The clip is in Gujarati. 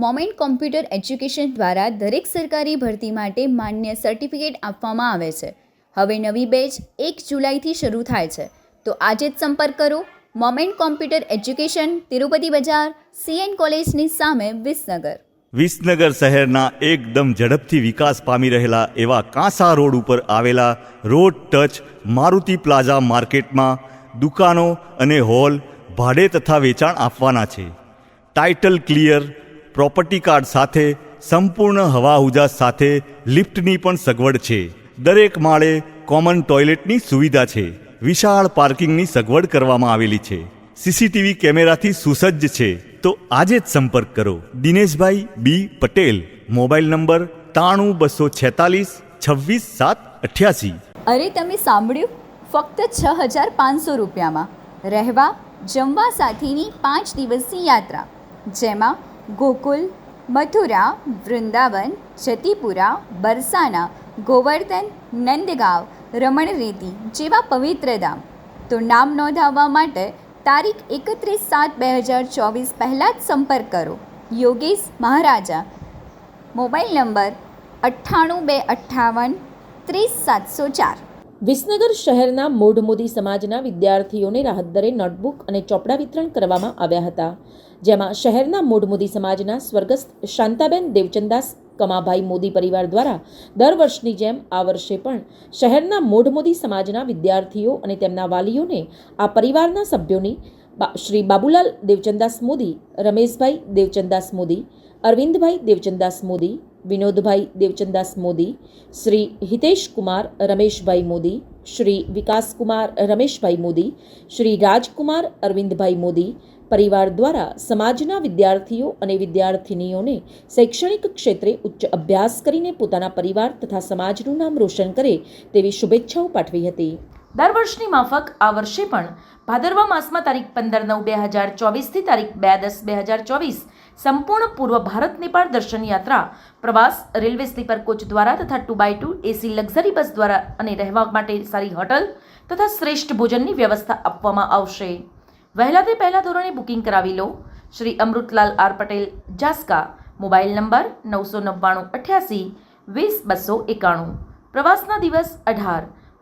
મોમેન્ટ કોમ્પ્યુટર એજ્યુકેશન દ્વારા દરેક સરકારી ભરતી માટે માન્ય સર્ટિફિકેટ આપવામાં આવે છે. હવે નવી બેચ એક જુલાઈથી શરૂ થાય છે. તો આજે જ સંપર્ક કરો મોમેન્ટ કોમ્પ્યુટર એજ્યુકેશન તિરુપતિ બજાર સીએન કોલેજની સામે વિસનગર. વિસનગર શહેરના એકદમ ઝડપથી વિકાસ પામી રહેલા એવા કાંસા રોડ ઉપર આવેલા રોડ ટચ મારુતિ પ્લાઝા માર્કેટમાં દુકાનો અને હોલ ભાડે તથા વેચાણ આપવાના છે. ટાઇટલ ક્લિયર પ્રોપર્ટી કાર્ડ સાથે, સંપૂર્ણ હવા ઉજાસ સાથે લિફ્ટની પણ સગવડ છે. દરેક માળે કોમન ટોયલેટની સુવિધા છે. વિશાળ પાર્કિંગની સગવડ કરવામાં આવેલી છે. સીસીટીવી કેમેરાથી સુસજ્જ છે. તો આજે જ સંપર્ક કરો. Dineshbhai B Patel, mobile number ત્રાણું બસો છેતાલીસ છવ્વીસ સાત અઠ્યાસી. અરે તમે સાંભળ્યું? ફક્ત છ હજાર પાંચસો રૂપિયામાં. રહેવા, જમવા સાથેની પાંચ દિવસની યાત્રા. જેમાં ગોકુલ, મથુરા, વૃંદાવન જતીપુરા બરસાના, ગોવર્ધન, નંદગાંવ, રમણરેતી જેવા પવિત્ર ધામ. તો નામ નોંધાવવા માટે તારીખ એકત્રીસ સાત બે હજાર ચોવીસ પહેલાં જ સંપર્ક કરો. યોગેશ મહારાજા. મોબાઈલ નંબર અઠ્ઠાણું બે અઠ્ઠાવન ત્રીસ સાતસો ચાર. વિસનગર શહેરના મૂઢ મોદી સમાજના વિદ્યાર્થીઓને રાહત દરે નોટબુક અને ચોપડા વિતરણ કરવામાં આવ્યા હતા, જેમાં શહેરના મૂઢ મોદી સમાજના સ્વર્ગસ્થ શાંતાબેન દેવચંદાસ, કમાભાઈ મોદી પરિવાર દ્વારા દર વર્ષની જેમ આ વર્ષે પણ શહેરના મૂઢ મોદી સમાજના વિદ્યાર્થીઓ અને તેમના વાલીઓને આ પરિવારના સભ્યોની શ્રી બાબુલાલ દેવચંદાસ મોદી, રમેશભાઈ દેવચંદાસ મોદી અરવિંદભાઈ દેવચંદાસ મોદી, વિનોદભાઈ દેવચંદાસ મોદી, શ્રી હિતેશ કુમાર રમેશભાઈ મોદી, શ્રી વિકાસકુમાર રમેશભાઈ મોદી, શ્રી રાજકુમાર અરવિંદભાઈ મોદી, પરિવાર દ્વારા સમાજના વિદ્યાર્થીઓ અને વિદ્યાર્થિનીઓને શૈક્ષણિક ક્ષેત્રે ઉચ્ચ અભ્યાસ કરીને પોતાના પરિવાર તથા સમાજનું નામ રોશન કરે તેવી શુભેચ્છાઓ પાઠવી હતી. દર વર્ષની માફક આ વર્ષે પણ ભાદરવા માસમાં તારીખ પંદર નવ બે હજાર ચોવીસથી તારીખ બે દસ બે હજાર ચોવીસ સંપૂર્ણ પૂર્વ ભારત નેપાળ દર્શન યાત્રા પ્રવાસ, રેલવે સ્લીપર કોચ દ્વારા તથા two by two AC luxury bus દ્વારા અને રહેવા માટે સારી હોટલ તથા શ્રેષ્ઠ ભોજનની વ્યવસ્થા આપવામાં આવશે. વહેલા તે પહેલા ધોરણે બુકિંગ કરાવી લો. Shri Amrutlal R Patel, Jaska. Mobile number નવસો નવ્વાણું અઠ્યાસી વીસ બસો એકાણું. પ્રવાસના દિવસ અઢાર.